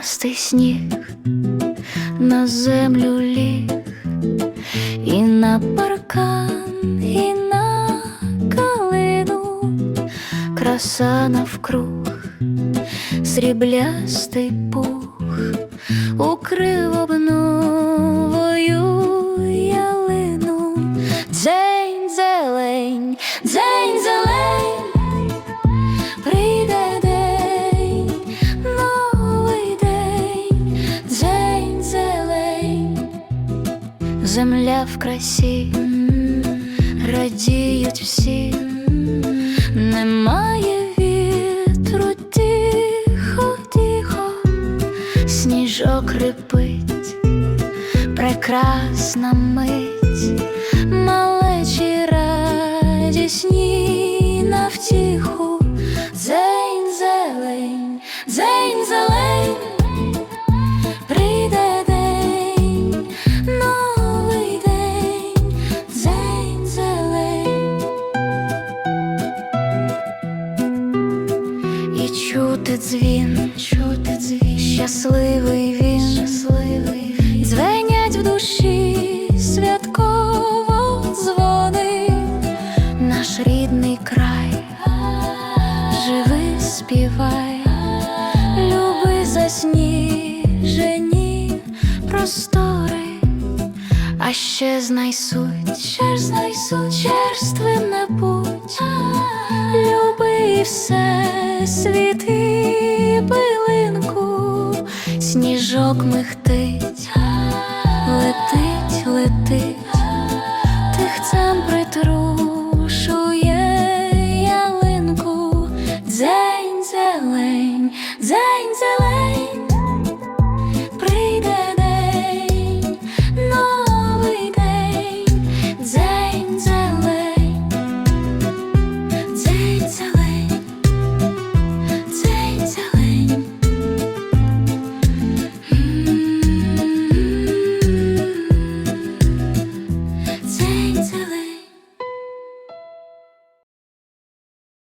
Сріблястий сніг на землю ліг, і на паркан, і на калину, краса навкруг, сріблястий пух, укрив обновою Земля в красі, радіють всі, немає вітру, тихо, тихо, сніжок рипить, прекрасна мить, чути дзвін, чути дзвін, щасливий він, щасливий він. Дзвенять в душі святково дзвони, наш рідний край, живи, співай, люби засніжені простори. А ще знай суть, ще ж світи пилинку, сніжок михтить, летить, летить, тихцем притрушує ялинку, дзень зелень, дзень зелень.